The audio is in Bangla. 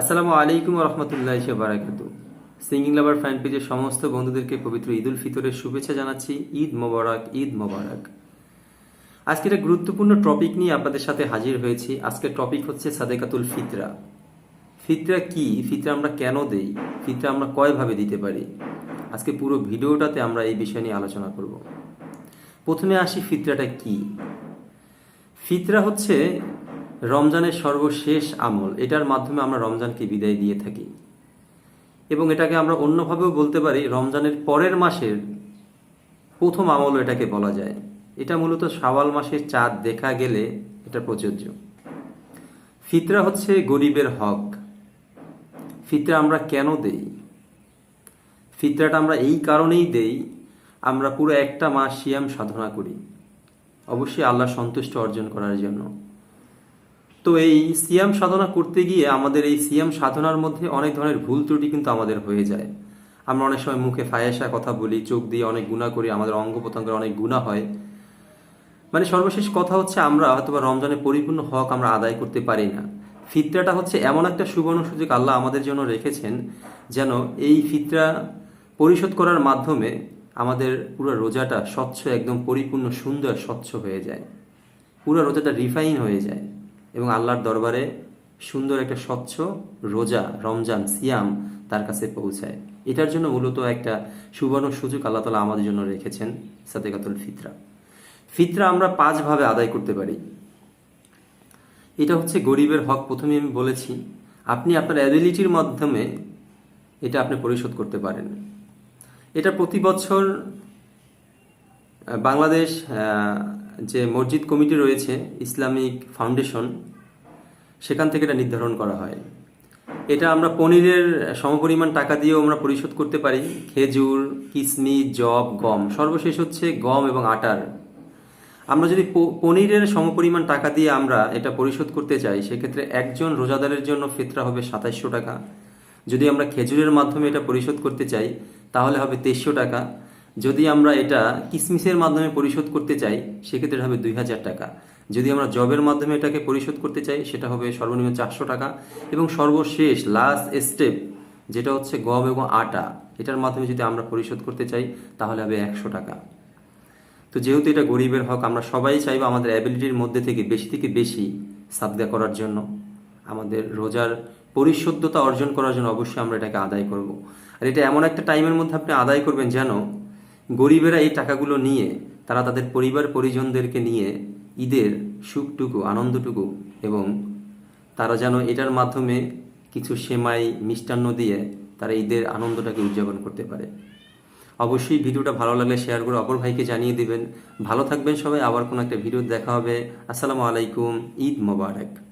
আসসালামু আলাইকুম রহমতুল্লাহ বারাকাত সিঙ্গিং লাভার ফ্যান পেজের সমস্ত বন্ধুদেরকে পবিত্র ঈদ উল ফিতরের শুভেচ্ছা জানাচ্ছি। ঈদ মোবারক ঈদ মোবারক। আজকে একটা গুরুত্বপূর্ণ টপিক নিয়ে আপনাদের সাথে হাজির হয়েছি। আজকের টপিক হচ্ছে সাদেকাতুল ফিতরা। ফিতরা কি? ফিতরা আমরা কেন দেই? ফিতরা আমরা কয়ভাবে দিতে পারি? আজকে পুরো ভিডিওটাতে আমরা এই বিষয় নিয়ে আলোচনা করব। প্রথমে আসি ফিতরাটা কি? ফিতরা হচ্ছে রমজানের সর্বশেষ আমল, এটার মাধ্যমে আমরা রমজানকে বিদায় দিয়ে থাকি। এবং এটাকে আমরা অন্যভাবেও বলতে পারি, রমজানের পরের মাসের প্রথম আমল এটাকে বলা যায়। এটা মূলত শাওয়াল মাসের চাঁদ দেখা গেলে এটা প্রযোজ্য। ফিতরা হচ্ছে গরিবের হক। ফিতরা আমরা কেন দেই? ফিতরাটা আমরা এই কারণেই দেই, আমরা পুরো একটা মাস সিয়াম সাধনা করি। অবশ্যই আল্লাহ সন্তুষ্ট অর্জন করার জন্য। তো এই সিয়াম সাধনা করতে গিয়ে আমাদের এই সিয়াম সাধনার মধ্যে অনেক ধরনের ভুল ত্রুটি কিন্তু আমাদের হয়ে যায়। আমরা অনেক সময় মুখে ফায়াসা কথা বলি, চোখ দিয়ে অনেক গুণা করি, আমাদের অঙ্গ প্রত্যঙ্গের অনেক গুণা হয়। মানে সর্বশেষ কথা হচ্ছে আমরা হয়তো বা পরিপূর্ণ হক আমরা আদায় করতে পারি না। ফিতরাটা হচ্ছে এমন একটা সুবর্ণ সুযোগ আল্লাহ আমাদের জন্য রেখেছেন যেন এই ফিতরা পরিশোধ করার মাধ্যমে আমাদের পুরো রোজাটা স্বচ্ছ, একদম পরিপূর্ণ, সুন্দর, স্বচ্ছ হয়ে যায়। পুরো রোজাটা রিফাইন হয়ে যায়। এবং আল্লাহর দরবারে সুন্দর একটা স্বচ্ছ রোজা, রমজান, সিয়াম তার কাছে পৌঁছায়। এটার জন্য মূলত একটা সুবর্ণ সুযোগ আল্লাহ তালা আমাদের জন্য রেখেছেন সাতেকাতুল ফিতরা। ফিতরা আমরা পাঁচভাবে আদায় করতে পারি। এটা হচ্ছে গরিবের হক প্রথমে আমি বলেছি। আপনি আপনার অ্যাবিলিটির মাধ্যমে এটা আপনি পরিশোধ করতে পারেন। এটা প্রতি বছর বাংলাদেশ যে মসজিদ কমিটি রয়েছে, ইসলামিক ফাউন্ডেশন, সেখান থেকে এটা নির্ধারণ করা হয়। এটা আমরা পনিরের সমপরিমাণ টাকা দিয়েও আমরা পরিশোধ করতে পারি। খেজুর, কিসমিস জব গম, সর্বশেষ হচ্ছে গম এবং আটার। আমরা যদি পনিরের সমপরিমাণ টাকা দিয়ে আমরা এটা পরিশোধ করতে চাই, সেক্ষেত্রে একজন রোজাদারের জন্য ফিতরা হবে সাতাইশশো টাকা। যদি আমরা খেজুরের মাধ্যমে এটা পরিশোধ করতে চাই, তাহলে হবে তেইশশো টাকা। যদি আমরা এটা কিসমিসের মাধ্যমে পরিশোধ করতে চাই, সেক্ষেত্রে হবে দুই হাজার টাকা। যদি আমরা জবের মাধ্যমে এটাকে পরিশোধ করতে চাই, সেটা হবে সর্বনিম্ন চারশো টাকা। এবং সর্বশেষ লাস্ট স্টেপ যেটা হচ্ছে গম এবং আটা, এটার মাধ্যমে যদি আমরা পরিশোধ করতে চাই, তাহলে হবে একশো টাকা। তো যেহেতু এটা গরিবের হক, আমরা সবাই চাইব আমাদের অ্যাবিলিটির মধ্যে থেকে বেশি থেকে বেশি সাদগা করার জন্য। আমাদের রোজার পরিশুদ্ধতা অর্জন করার জন্য অবশ্যই আমরা এটাকে আদায় করব। আর এটা এমন একটা টাইমের মধ্যে আপনি আদায় করবেন যেন গরিবেরা এই টাকাগুলো নিয়ে, তারা তাদের পরিবার পরিজনদেরকে নিয়ে ঈদের সুখটুকু, আনন্দটুকু এবং তারা যেন এটার মাধ্যমে কিছু সেমাই, মিষ্টান্ন দিয়ে তারা ঈদের আনন্দটাকে উদযাপন করতে পারে। অবশ্যই ভিডিওটা ভালো লাগলে শেয়ার করে অপর ভাইকে জানিয়ে দিবেন। ভালো থাকবেন সবাই, আবার কোনো একটা ভিডিও দেখা হবে। আসসালামু আলাইকুম, ঈদ মোবারক।